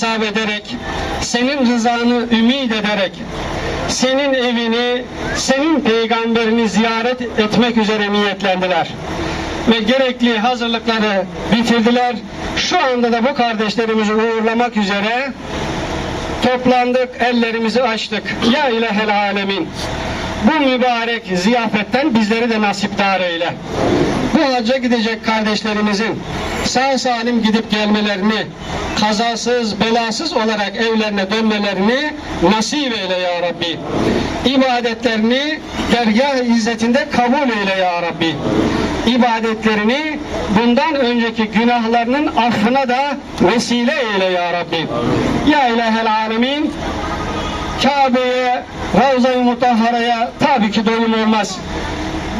ihtisap ederek, senin rızanı ümit ederek, senin evini, senin peygamberini ziyaret etmek üzere niyetlendiler. Ve gerekli hazırlıkları bitirdiler. Şu anda da bu kardeşlerimizi uğurlamak üzere toplandık, ellerimizi açtık. Ya ilahel alemin. Bu mübarek ziyafetten bizleri de nasipdar eyle. Bu hacca gidecek kardeşlerimizin sağ salim gidip gelmelerini, kazasız, belasız olarak evlerine dönmelerini nasip eyle ya Rabbi. İbadetlerini dergah izzetinde kabul eyle ya Rabbi. İbadetlerini bundan önceki günahlarının affına da vesile eyle ya Rabbi. Ya ilahel alemin Kabe'ye, Ravza-i Mutahhara'ya tabii ki doyum olmaz.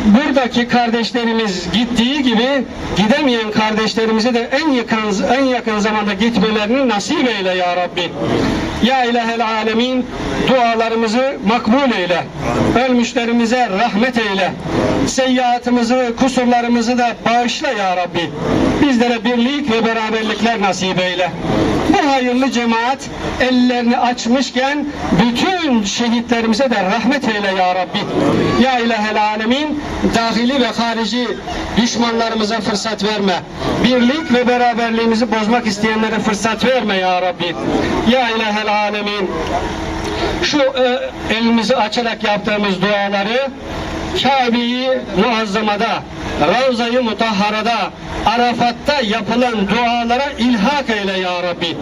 Buradaki kardeşlerimiz gittiği gibi gidemeyen kardeşlerimize de en yakın en yakın zamanda gitmelerini nasip eyle ya Rabbi. Ya ilahel alemin dualarımızı makbul eyle. Ölmüşlerimize rahmet eyle. Seyyiatımızı, kusurlarımızı da bağışla ya Rabbi. Bizlere birlik ve beraberlikler nasip eyle. Bu hayırlı cemaat ellerini açmışken şehitlerimize de rahmet eyle ya Rabbi. Ya ilahel alemin dahili ve harici düşmanlarımıza fırsat verme. Birlik ve beraberliğimizi bozmak isteyenlere fırsat verme ya Rabbi. Ya ilahel alemin şu e, elimizi açarak yaptığımız duaları Kabe'yi muazzamada, Ravza-i Mutahhara'da, Arafat'ta yapılan dualara ilhak eyle ya Rabbi.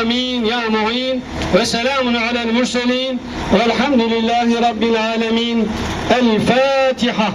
Amin ya mu'in ve selamun alel murselin velhamdülillahi rabbil alemin. El Fatiha.